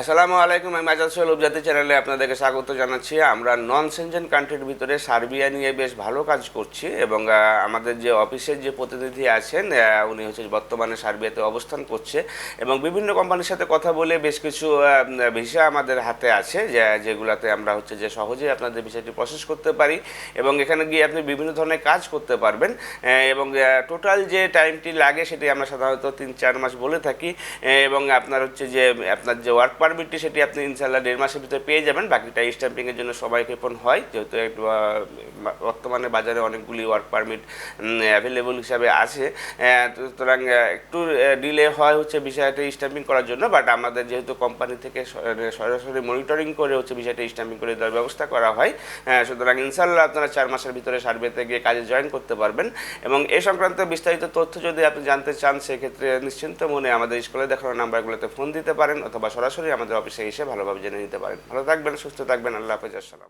আসসালামু আলাইকুম, আমি আজাদ সোহেল উপজাতি চ্যানেলে আপনাদেরকে স্বাগত জানাচ্ছি। আমরা নন সেনজেন কান্ট্রির ভিতরে সার্বিয়া নিয়ে বেশ ভালো কাজ করছি এবং আমাদের যে অফিসের যে প্রতিনিধি আছেন উনি হচ্ছে বর্তমানে সার্বিয়াতে অবস্থান করছে এবং বিভিন্ন কোম্পানির সাথে কথা বলে বেশ কিছু ভিসা আমাদের হাতে আছে যেগুলাতে আমরা হচ্ছে যে সহজেই আপনাদের ভিসাটি প্রসেস করতে পারি এবং এখানে গিয়ে আপনি বিভিন্ন ধরনের কাজ করতে পারবেন এবং টোটাল যে টাইমটি লাগে সেটি আমরা সাধারণত তিন চার মাস বলে থাকি এবং আপনার হচ্ছে যে, আপনার যে ওয়ার্ক পারমিটটি সেটি আপনি ইনশাল্লাহ দেড় মাসের ভিতরে পেয়ে যাবেন। বাকিটা স্ট্যাম্পিংয়ের জন্য সবাই ক্ষেপণ হয়। যেহেতু বর্তমানে বাজারে অনেকগুলি ওয়ার্ক পারমিট অ্যাভেলেবল হিসাবে আছে। সুতরাং একটু ডিলে হয় হচ্ছে বিষয়টা স্ট্যাম্পিং করার জন্য বাট আমাদের যেহেতু কোম্পানি থেকে সরাসরি মনিটরিং করে হচ্ছে বিষয়টা স্ট্যাম্পিং করে দেওয়ার ব্যবস্থা করা হয়। সুতরাং ইনশাল্লাহ আপনারা চার মাসের ভিতরে সার্ভেতে গিয়ে কাজে জয়েন করতে পারবেন। এবং এ সংক্রান্ত বিস্তারিত তথ্য যদি আপনি জানতে চান, সেক্ষেত্রে নিশ্চিন্ত মনে আমাদের স্কুলে দেখানো নাম্বারগুলোতে ফোন দিতে পারেন, অথবা সরাসরি আমাদের অফিসে এসে ভালোভাবে জেনে নিতে পারেন। ভালো থাকবেন সুস্থ থাকবেন আল্লাহ হাফেজ আসসালাম